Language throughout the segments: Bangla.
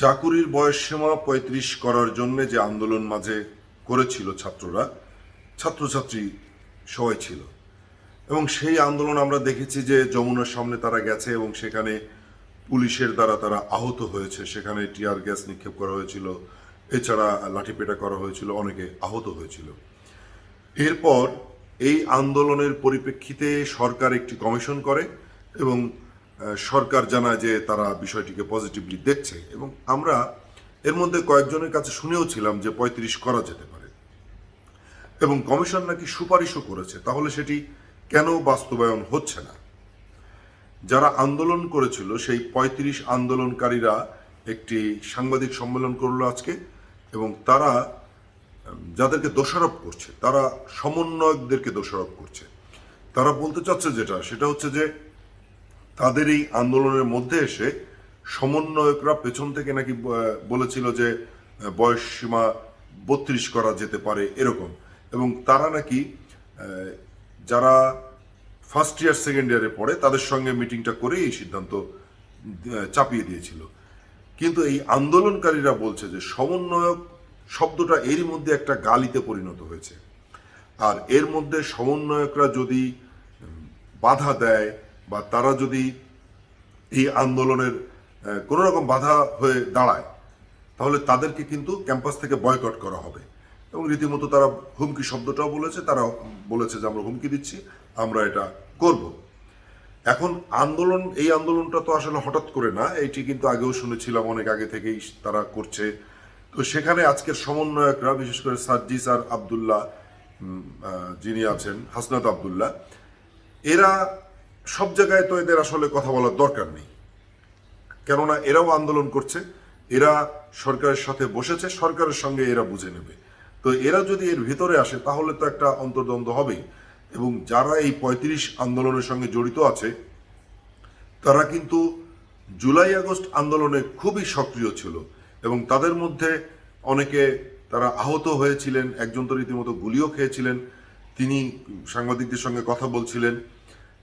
চাকুরির বয়সসীমা পঁয়ত্রিশ করার জন্য যে আন্দোলন মাঝে করেছিল ছাত্ররা, ছাত্রছাত্রী সবাই ছিল। এবং সেই আন্দোলন আমরা দেখেছি যে যমুনার সামনে তারা গেছে এবং সেখানে পুলিশের দ্বারা তারা আহত হয়েছে। সেখানে টিয়ার গ্যাস নিক্ষেপ করা হয়েছিল, এছাড়া লাঠিপেটা করা হয়েছিল, অনেকে আহত হয়েছিল। এরপর এই আন্দোলনের পরিপ্রেক্ষিতে সরকার একটি কমিশন করে এবং সরকার জানায় যে তারা বিষয়টিকে পজিটিভলি দেখছে এবং আমরা এর মধ্যে কয়েকজনের কাছে শুনেও ছিলাম যে পঁয়ত্রিশ করা যেতে পারে। এবং কমিশন নাকি সুপারিশও করেছে, তাহলে সেটি কেন বাস্তবায়ন হচ্ছে না? যারা আন্দোলন করেছিল, সেই পঁয়ত্রিশ আন্দোলনকারীরা একটি সাংবাদিক সম্মেলন করল আজকে এবং তারা, যাদেরকে দোষারোপ করছে, তারা সমন্বয়কদেরকে দোষারোপ করছে। তারা বলতে চাচ্ছে যেটা, সেটা হচ্ছে যে তাদের এই আন্দোলনের মধ্যে এসে সমন্বয়করা পেছন থেকে নাকি বলেছিল যে বয়স সীমা বত্রিশ করা যেতে পারে এরকম। এবং তারা নাকি যারা ফার্স্ট ইয়ার সেকেন্ড ইয়ারে পড়ে, তাদের সঙ্গে মিটিংটা করে এই সিদ্ধান্ত চাপিয়ে দিয়েছিল। কিন্তু এই আন্দোলনকারীরা বলছে যে, সমন্বয়ক শব্দটা এরই মধ্যে একটা গালিতে পরিণত হয়েছে। আর এর মধ্যে সমন্বয়করা যদি বাধা দেয় বা তারা যদি এই আন্দোলনের কোনো রকম বাধা হয়ে দাঁড়ায়, তাহলে তাদেরকে কিন্তু ক্যাম্পাস থেকে বয়কট করা হবে। এবং রীতিমতো তারা হুমকি শব্দটাও বলেছে তারা বলেছে যে আমরা হুমকি দিচ্ছি, আমরা এটা করব। এখন আন্দোলন, এই আন্দোলনটা তো আসলে হঠাৎ করে না এটি কিন্তু আগেও শুনেছিলাম, অনেক আগে থেকেই তারা করছে। তো সেখানে আজকের সমন্বয়করা, বিশেষ করে সার্জিস আর আবদুল্লাহ যিনি আছেন, হাসনাত আবদুল্লাহ, এরা সব জায়গায় তো এদের আসলে কথা বলার দরকার নেই। কেননা এরাও আন্দোলন করছে, এরা সরকারের সাথে বসেছে, সরকারের সঙ্গে এরা বুঝে নেবে। তো এরা যদি এর ভিতরে আসে, তাহলে তো একটা অন্তর্দ্বন্দ্ব হবেই। এবং যারা এই পঁয়ত্রিশ আন্দোলনের সঙ্গে জড়িত আছে, তারা কিন্তু জুলাই আগস্ট আন্দোলনে খুবই সক্রিয় ছিল। এবং তাদের মধ্যে অনেকে তারা আহত হয়েছিলেন, একজন তো রীতিমতো গুলিও খেয়েছিলেন। তিনি সাংবাদিকদের সঙ্গে কথা বলছিলেন।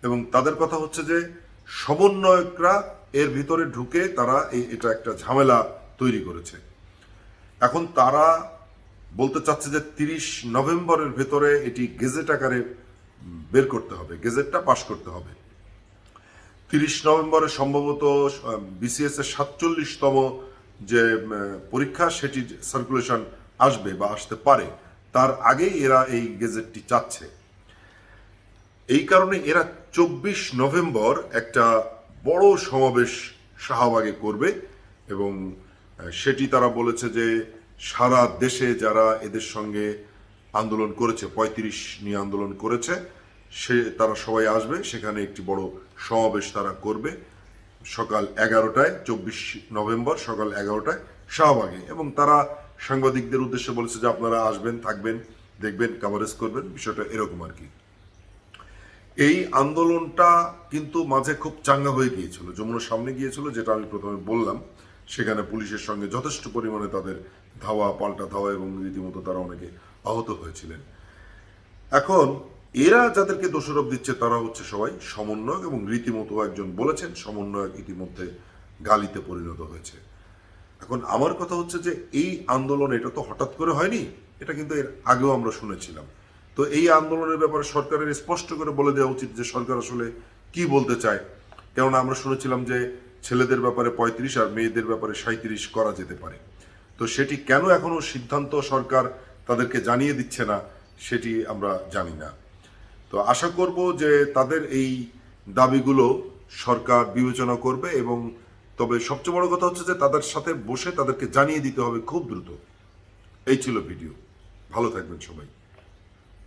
এবং তাদের কথা হচ্ছে যে সমন্বয়করা এর ভিতরে ঢুকে তারা এই- এটা একটা ঝামেলা তৈরি করেছে। এখন তারা বলতে চাচ্ছে যে তিরিশ নভেম্বরের ভেতরে এটি গেজেট আকারে বের করতে হবে, গেজেটটা পাশ করতে হবে। তিরিশ নভেম্বরে সম্ভবত বিসিএস এর সাতচল্লিশতম যে পরীক্ষা সেটি সার্কুলেশন আসবে বা আসতে পারে। তার আগেই এরা এই গেজেটটি চাচ্ছে। এই কারণে এরা চব্বিশ নভেম্বর একটা বড় সমাবেশ শাহবাগে করবে এবং সেটি তারা বলেছে যে সারা দেশে যারা এদের সঙ্গে আন্দোলন করেছে, পঁয়ত্রিশ নিয়ে আন্দোলন করেছে, সে, তারা সবাই আসবে, সেখানে একটি বড় সমাবেশ তারা করবে সকাল এগারোটায়, চব্বিশ নভেম্বর সকাল এগারোটায় শাহবাগে। এবং তারা সাংবাদিকদের উদ্দেশ্যে বলেছে যে আপনারা আসবেন, থাকবেন, দেখবেন কাভারেজ করবেন, বিষয়টা এরকম আর কি। এই আন্দোলনটা কিন্তু মাঝে খুব চাঙ্গা হয়ে গিয়েছিল। যমুনার সামনে গিয়েছিল, যেটা আমি প্রথমে বললাম। সেখানে পুলিশের সঙ্গে যথেষ্ট পরিমাণে তাদের ধাওয়া, পাল্টা ধাওয়া এবং রীতিমতো তারা অনেকে আহত হয়েছিলেন। এখন এরা যাদেরকে দোষারোপ দিচ্ছে, তারা হচ্ছে সবাই সমন্বয়ক এবং রীতিমতো একজন বলেছেন, সমন্বয়ক ইতিমধ্যে গালিতে পরিণত হয়েছে। এখন আমার কথা হচ্ছে যে, এই আন্দোলন, এটা তো হঠাৎ করে হয়নি, এটা কিন্তু এর আগেও আমরা শুনেছিলাম। তো এই আন্দোলনের ব্যাপারে সরকারের স্পষ্ট করে বলে দেওয়া উচিত যে সরকার আসলে কি বলতে চায়। কেননা আমরা শুনেছিলাম যে ছেলেদের ব্যাপারে পঁয়ত্রিশ আর মেয়েদের ব্যাপারে সাঁত্রিশ করা যেতে পারে। তো সেটি কেন এখনও সিদ্ধান্ত সরকার তাদেরকে জানিয়ে দিচ্ছে না, সেটি আমরা জানি না। তো আশা করব যে তাদের এই দাবিগুলো সরকার বিবেচনা করবে এবং তবে সবচেয়ে বড় কথা হচ্ছে যে তাদের সাথে বসে তাদেরকে জানিয়ে দিতে হবে খুব দ্রুত। এই ছিল ভিডিও। ভালো থাকবেন সবাই।